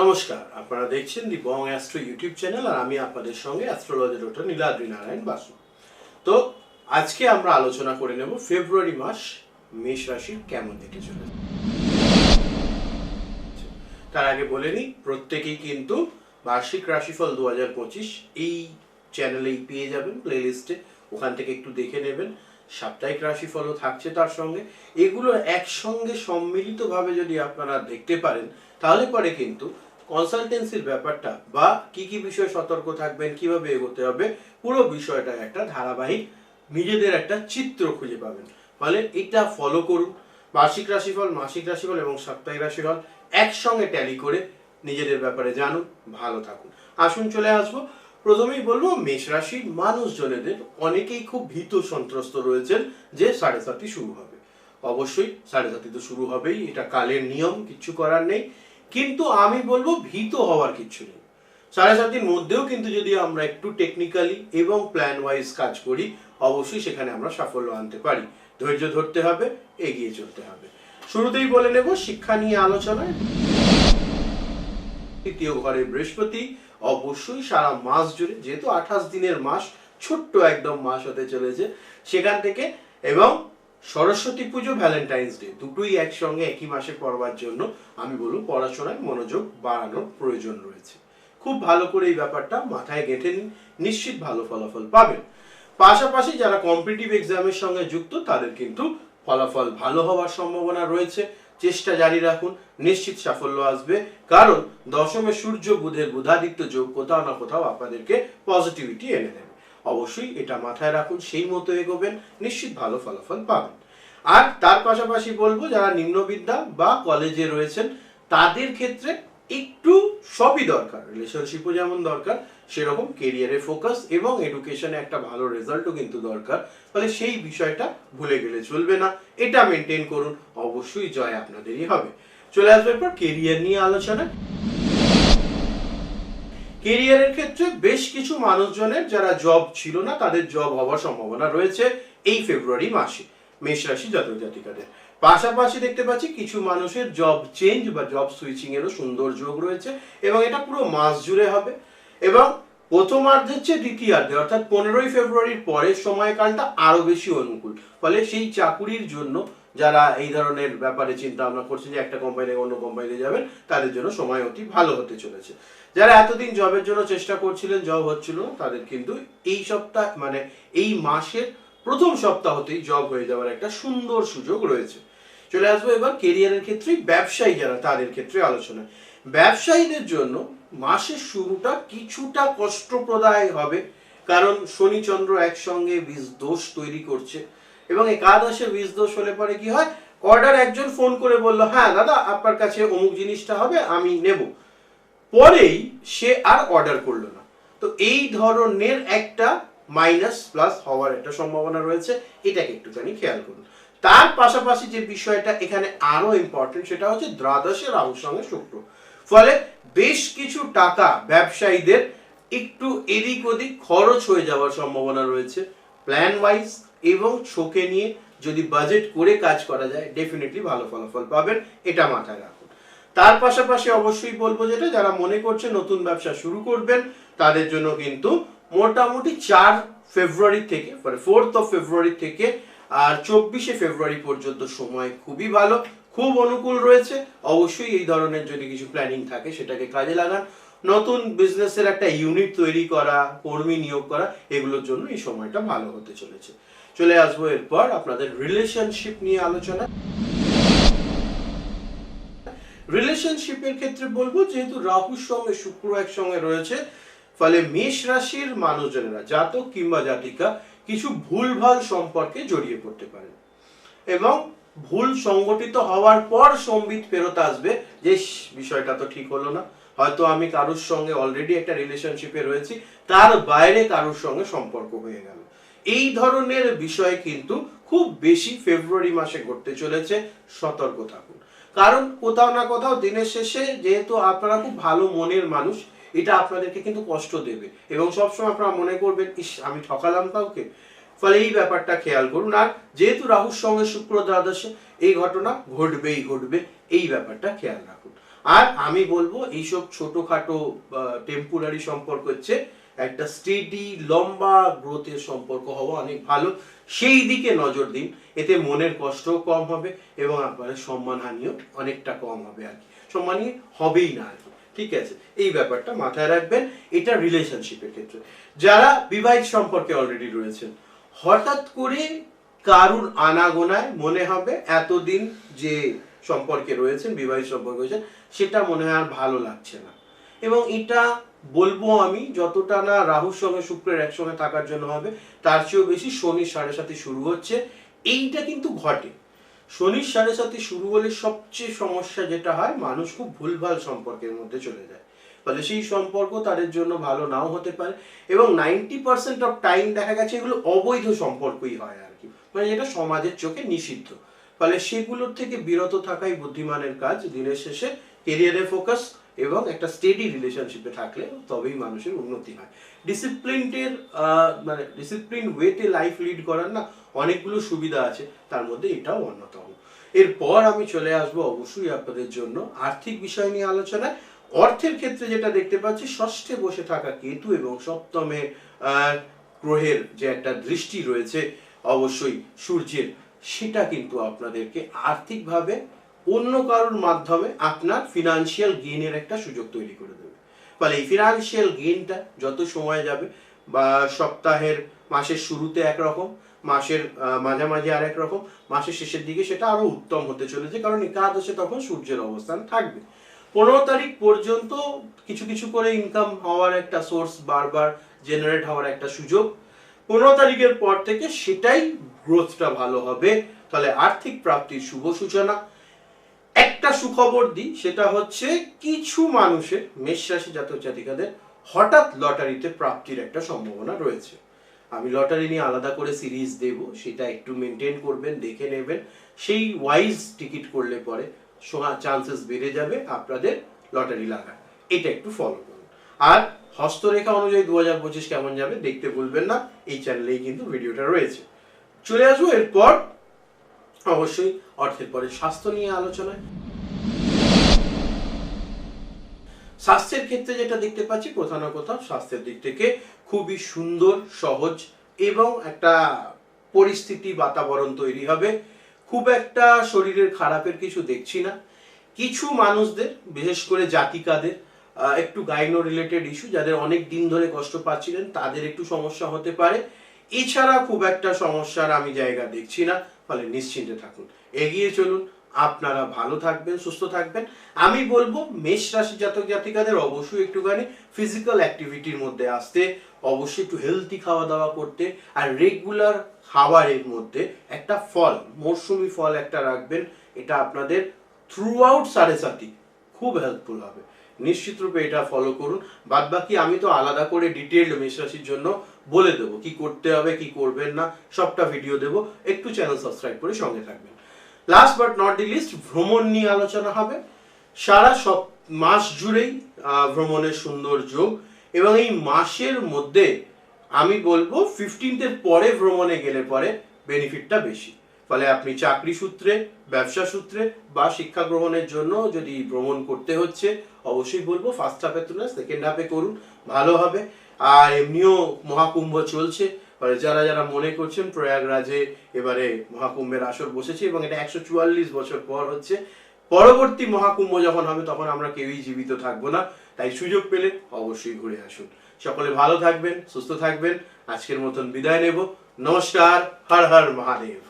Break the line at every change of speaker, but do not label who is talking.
নমস্কার, আপনারা দেখছেন the bong astro YouTube channel আর আমি আপনাদের সঙ্গে অ্যাস্ট্রোলজি ডক্টর নীলাদ্রি নারায়ণ বাসু। তো, আজকে আমরা আলোচনা করে নেব ফেব্রুয়ারি মাস মেষ রাশির কেমন যেতে চলে তার আগে বলে নিই, প্রত্যেকেই কিন্তু বার্ষিক রাশিফল দু হাজার পঁচিশ এই চ্যানেলেই পেয়ে যাবেন প্লেলিস্টে, ওখান থেকে একটু দেখে নেবেন। সাপ্তাহিক রাশিফলও থাকছে তার সঙ্গে। এগুলো একসঙ্গে সম্মিলিতভাবে যদি আপনারা দেখতে পারেন, তাহলে পরে কিন্তু কনসালটেন্সির ব্যাপারটা বা কি কি বিষয়ে সতর্ক থাকবেন, কীভাবে এগোতে হবে, পুরো বিষয়টা একটা ধারাবাহিক নিজেদের একটা চিত্র খুঁজে পাবেন। ফলে এটা ফলো করুন। বার্ষিক রাশিফল, মাসিক রাশিফল এবং সাপ্তাহিক রাশিফল একসঙ্গে ট্যালি করে নিজেদের ব্যাপারে জানুন, ভালো থাকুন। আসুন চলে আসব। প্রথমেই বলব, মেষ রাশির মানুষজনেদের অনেকেই খুব ভীত সন্ত্রস্ত রয়েছেন যে সাড়ে সাতটি শুরু হবে। অবশ্যই সাড়ে সাতটি তো শুরু হবেই, এটা কালের নিয়ম, কিছু করার নেই। কিন্তু আমি বলব ভীত হওয়ার কিছু নেই। সাড়ে সাতটির মধ্যেও কিন্তু যদি আমরা একটু টেকনিক্যালি এবং প্ল্যান ওয়াইজ কাজ করি, অবশ্যই সেখানে আমরা সাফল্য আনতে পারি। ধৈর্য ধরতে হবে, এগিয়ে চলতে হবে। শুরুতেই বলে নেব, শিক্ষা নিয়ে আলোচনায়। তৃতীয় ঘরে বৃহস্পতি, অবশ্যই সারা মাস জুড়ে, যেহেতু আঠাশ দিনের মাস, ছোট্ট একদম মাস হতে চলেছে, সেখান থেকে এবং সরস্বতী পুজো ভ্যালেন্টাইন্স ডে দুটোই একসঙ্গে একই মাসে পড়বার জন্য আমি বলব পড়াশোনায় মনোযোগ বাড়ানোর প্রয়োজন রয়েছে। খুব ভালো করে এই ব্যাপারটা মাথায় গেঁথে নিন, নিশ্চিত ভালো ফলাফল পাবেন। পাশাপাশি যারা কম্পিটিটিভ এক্সামের সঙ্গে যুক্ত, তাদের কিন্তু ফলাফল ভালো হওয়ার সম্ভাবনা রয়েছে। চেষ্টা জারি রাখুন, নিশ্চিত সাফল্য আসবে। কারণ দশমে সূর্য, বুধের বুধাদিত্য যোগ কোথাও না কোথাও আপনাদেরকে পজিটিভিটি এনে দেবে। অবশ্যই এটা মাথায় রাখুন, সেই মতো এগোবেন, নিশ্চিত ভালো ফলাফল পাবেন। আর তার পাশাপাশি বলব, যারা নিম্নবিদ্যা বা কলেজে রয়েছেন, তাদের ক্ষেত্রে একটু সবই দরকার। রিলেশনশিপও যেমন দরকার, সেরকম কেরিয়ারে ফোকাস এবং এডুকেশনে একটা ভালো রেজাল্টও কিন্তু দরকার। ফলে সেই বিষয়টা ভুলে গেলে চলবে না। এটা মেনটেন করুন, অবশ্যই জয় আপনাদেরই হবে। চলে আসবে এরপর কেরিয়ার নিয়ে আলোচনা কেরিয়ারের ক্ষেত্রে বেশ কিছু মানুষজনের যারা জব ছিল না, তাদের জব হওয়ার সম্ভাবনা রয়েছে এই ফেব্রুয়ারি মাসে, মেষ রাশি জাতক জাতিকাদের। পাশাপাশি দেখতে পাচ্ছি কিছু মানুষের জব চেঞ্জ বা জব সুইচিং এরও সুন্দর যোগ রয়েছে এবং এটা পুরো মাস জুড়ে হবে এবং প্রথমার্ধের চেয়ে দ্বিতীয়ার্ধে, অর্থাৎ পনেরোই ফেব্রুয়ারির পরের সময়কালটা আরও বেশি অনুকূল। ফলে সেই চাকুরির জন্য যারা এই ধরনের ব্যাপারে চিন্তা ভাবনা করছেন যে একটা কোম্পানি থেকে অন্য কোম্পানিতে যাবেন, তাদের জন্য সময় অতি ভালো হতে চলেছে। যারা এতদিন জবের জন্য চেষ্টা করছিলেন জব হচ্ছিল, তাদের কিন্তু এই সপ্তাহ মানে এই মাসের প্রথম সপ্তাহতেই জব হয়ে যাওয়ার একটা সুন্দর সুযোগ রয়েছে। চলে আসব এবার কেরিয়ারের ক্ষেত্রে ব্যবসায়ী যারা, তাদের ক্ষেত্রে আলোচনা। ব্যবসায়ীদের জন্য মাসের শুরুটা কিছুটা কষ্টপ্রদায় হবে, কারণ শনিচন্দ্র একসঙ্গে বীজ দোষ তৈরি করছে এবং একাদশে বীজ দোষ হলে পরে কি হয়? অর্ডার একজন ফোন করে বলল হ্যাঁ দাদা, আপনার কাছে অমুক জিনিসটা হবে, আমি নেব। পরেই সে আর অর্ডার করল না। তো এই ধরনের একটা মাইনাস প্লাস হওয়ার একটা সম্ভাবনা রয়েছে, এটাকে একটুখানি খেয়াল করুন। তার পাশাপাশি যে বিষয়টা এখানে আরও ইম্পর্টেন্ট সেটা হচ্ছে দ্বাদশে রাহুর শুক্র। ফলে বেশ কিছু টাকা ব্যবসায়ীদের একটু এদিক ওদিক খরচ হয়ে যাওয়ার সম্ভাবনা রয়েছে প্ল্যান ওয়াইজ এবং চোখে নিয়ে যদি বাজেট করে কাজ করা যায় ডেফিনেটলি ভালো ফলাফল পাবেন, এটা মাথায় রাখুন। তার পাশাপাশি অবশ্যই বলব যেটা, যারা মনে করছে নতুন ব্যবসা শুরু করবেন, তাদের জন্য কিন্তু মোটামুটি চার ফেব্রুয়ারি থেকে মানে ফোর্থ অফ ফেব্রুয়ারি থেকে আর চব্বিশে ফেব্রুয়ারি পর্যন্ত সময় খুবই ভালো, খুব অনুকূল রয়েছে। অবশ্যই এই ধরনের যদি কিছু প্ল্যানিং থাকে, সেটাকে কাজে লাগান। নতুন বিজনেসের একটা ইউনিট তৈরি করা, কর্মী নিয়োগ করা, এগুলোর জন্য এই সময়টা ভালো হতে চলেছে। চলে আসব এরপর আপনাদের রিলেশনশিপ নিয়ে আলোচনা। রিলেশনশিপের ক্ষেত্রে বলব, যেহেতু রাহুর সঙ্গে, শুক্র একসঙ্গে রয়েছে, ফলে মেষ রাশির মানুষজনেরা, জাতক কিংবা জাতিকা, কিছু ভুলভাল সম্পর্কে জড়িয়ে পড়তে পারেন এবং ভুল সংগঠিত হওয়ার পর সম্বিত ফেরত আসবে, যে বিষয়টা তো ঠিক হলো না। হয়তো আমি কারোর সঙ্গে অলরেডি একটা রিলেশনশিপে রয়েছি, তার বাইরে কারোর সঙ্গে সম্পর্ক হয়ে গেল। এই ধরনের বিষয় কিন্তু খুব বেশি ফেব্রুয়ারি মাসে ঘটতে চলেছে, সতর্ক থাকুন। কারণ কোথাও না কোথাও দিনের শেষে যেহেতু আপনারা খুব ভালো মনের মানুষ, এটা আপনাদেরকে কিন্তু কষ্ট দেবে। এবং সবসময় আপনারা মনে করবেন, ইস, আমি ঠকালাম কাউকে। ফলে এই ব্যাপারটা খেয়াল করুন। আর যেহেতু রাহুর সঙ্গে শুক্র দ্বাদশে, এই ঘটনা ঘটবেই ঘটবে, এই ব্যাপারটা খেয়াল রাখুন। আর আমি বলব, এইসব ছোটখাটো টেম্পোরারি সম্পর্ক হচ্ছে একটা স্টেডি লম্বা গ্রোথের সম্পর্ক হওয়া অনেক ভালো। সেই দিকে নজর দিন, এতে মনের কষ্টও কম হবে এবং আপনাদের সম্মানহানিও অনেকটা কম হবে আর কি। সম্মানই হবেই না আর কি, ঠিক আছে? এই ব্যাপারটা মাথায় রাখবেন, এটা রিলেশনশিপের ক্ষেত্রে। যারা বিবাহিত সম্পর্কে অলরেডি রয়েছেন, হঠাৎ করে কারুর আনাগোনায় মনে হবে এতদিন যে সম্পর্কে রয়েছেন, বিবাহিত সম্পর্কে রয়েছেন, সেটা মনে হয় আর ভালো লাগছে না। এবং এটা বলব আমি, যতটা না রাহুর সঙ্গে শুক্রের একসঙ্গে থাকার জন্য হবে, তার চেয়েও বেশি শনির সাড়ে সাথে শুরু হচ্ছে। এইটা কিন্তু ঘটে। শনির সাড়ে সাথে শুরু হলে সবচেয়ে সমস্যা যেটা হয়, মানুষ খুব ভুলভাল সম্পর্কের মধ্যে চলে যায়। ফলে সেই সম্পর্ক তাদের জন্য ভালো নাও হতে পারে এবং নাইনটি পার্সেন্ট অফ টাইম দেখা গেছে এগুলো অবৈধ সম্পর্কই হয় আর কি। মানে যেটা সমাজের চোখে নিষিদ্ধ। ফলে সেগুলোর থেকে বিরত থাকাই বুদ্ধিমানের কাজ দিনের শেষে। কেরিয়ারে ফোকাস এবং একটা স্টেডি রিলেশনশিপে থাকলে তবেই মানুষের উন্নতি হয়। ডিসিপ্লিনটের মানে ডিসিপ্লিন ওয়েতে লাইফ লিড করার না অনেকগুলো সুবিধা আছে, তার মধ্যে এটাও অন্যতম। এরপর আমি চলে আসব অবশ্যই আপনাদের জন্য আর্থিক বিষয় নিয়ে আলোচনায়। অর্থের ক্ষেত্রে যেটা দেখতে পাচ্ছি, ষষ্ঠে বসে থাকা কেতু এবং সপ্তমে গ্রহের যে একটা দৃষ্টি রয়েছে অবশ্যই সূর্যের, সেটা কিন্তু আপনাদেরকে আর্থিকভাবে অন্য কারোর মাধ্যমে আপনার ফিনান্সিয়াল গেইনের একটা সুযোগ তৈরি করে দেবে। ফলে এই ফিনান্সিয়াল গেইনটা যত সময় যাবে, বা সপ্তাহের, মাসের শুরুতে একরকম, মাসের মাঝামাঝি আরেক রকম মাসের শেষের দিকে সেটা আরও উত্তম হতে চলেছে, কারণ একাদশে তখন সূর্যের অবস্থান থাকবে। পনেরো তারিখ পর্যন্ত কিছু কিছু করে ইনকাম হওয়ার একটা সোর্স বারবার জেনারেট হওয়ার একটা সুযোগ। পনেরো তারিখের পর থেকে সেটাই গ্রোথটা ভালো হবে। তাহলে আর্থিক প্রাপ্তির শুভ সূচনা একটা সুখবর দিই, সেটা হচ্ছে কিছু মানুষের মেষ রাশি জাতক জাতিকাদের হঠাৎ লটারিতে প্রাপ্তির একটা সম্ভাবনা রয়েছে। আমি লটারি নিয়ে আলাদা করে সিরিজ দেব, সেটা একটু মেনটেন করবেন, দেখে নেবেন। সেই ওয়াইজ টিকিট করলে পরে চান্সেস বেড়ে যাবে আপনাদের লটারি লাগার। এটা একটু ফলো করুন। আর হস্তরেখা অনুযায়ী দু হাজার পঁচিশ কেমন যাবে দেখতে ভুলবেন না, এই চ্যানেলেই কিন্তু ভিডিওটা রয়েছে। চলে আসব এরপর অবশ্যই অর্থের পরে স্বাস্থ্য নিয়ে আলোচনায়। স্বাস্থ্যের ক্ষেত্রে যেটা দেখতে পাচ্ছি, কোথাও না কোথাও স্বাস্থ্যের দিক থেকে খুবই সুন্দর, সহজ এবং একটা পরিস্থিতি বাতাবরণ তৈরি হবে। খুব একটা শরীরের খারাপের কিছু দেখছি না। কিছু মানুষদের, বিশেষ করে জাতিকাদের একটু গাইনো রিলেটেড ইস্যু যাদের অনেক দিন ধরে কষ্ট পাচ্ছিলেন, তাদের একটু সমস্যা হতে পারে। এছাড়া খুব একটা সমস্যার আমি জায়গা দেখছি না, ফলে নিশ্চিন্তে থাকুন। এগিয়ে চলুন, আপনারা ভালো থাকবেন, সুস্থ থাকবেন। আমি বলব, মেষ রাশি জাতক জাতিকাদের অবশ্যই একটুখানি ফিজিক্যাল অ্যাক্টিভিটির মধ্যে আসতে, অবশ্যই একটু হেলদি খাওয়া দাওয়া করতে, আর রেগুলার খাবারের মধ্যে একটা ফল, মরশুমি ফল একটা রাখবেন। এটা আপনাদের থ্রু আউট সাড়ে সাথী খুব হেল্পফুল হবে। নিশ্চিত রূপে এটা ফলো করুন। বাদ বাকি আমি তো আলাদা করে ডিটেলড মেষ রাশির জন্য বলে দেবো কি করতে হবে, কি করবেন না, সবটা ভিডিও দেবো। একটু চ্যানেল সাবস্ক্রাইব করে সঙ্গে থাকবেন। Last but not the least ভ্রমণ নিয়ে আলোচনা হবে। সারা সব মাস জুড়েই ভ্রমণের সুন্দর যোগ এবং এই মাসের মধ্যে আমি বলব ফিফটিন্থের পরে ভ্রমণে গেলে পরে বেনিফিটটা বেশি। ফলে আপনি চাকরি সূত্রে, ব্যবসা সূত্রে বা শিক্ষা গ্রহণের জন্য যদি ভ্রমণ করতে হচ্ছে অবশ্যই বলব ফার্স্ট হাফে তুলনা সেকেন্ড হাফে করুন, ভালো হবে। আর এমনিও মহাকুম্ভ চলছে। যারা যারা মনে করছেন, প্রয়াগরাজে এবারে মহাকুম্ভের আসর বসেছে এবং এটা একশো চুয়াল্লিশ বছর পর হচ্ছে। পরবর্তী মহাকুম্ভ যখন হবে, তখন আমরা কেউই জীবিত থাকব না। তাই সুযোগ পেলে অবশ্যই ঘুরে আসুন। সকলে ভালো থাকবেন, সুস্থ থাকবেন। আজকের মতন বিদায় নেব। নমস্কার, হর হর মহাদেব।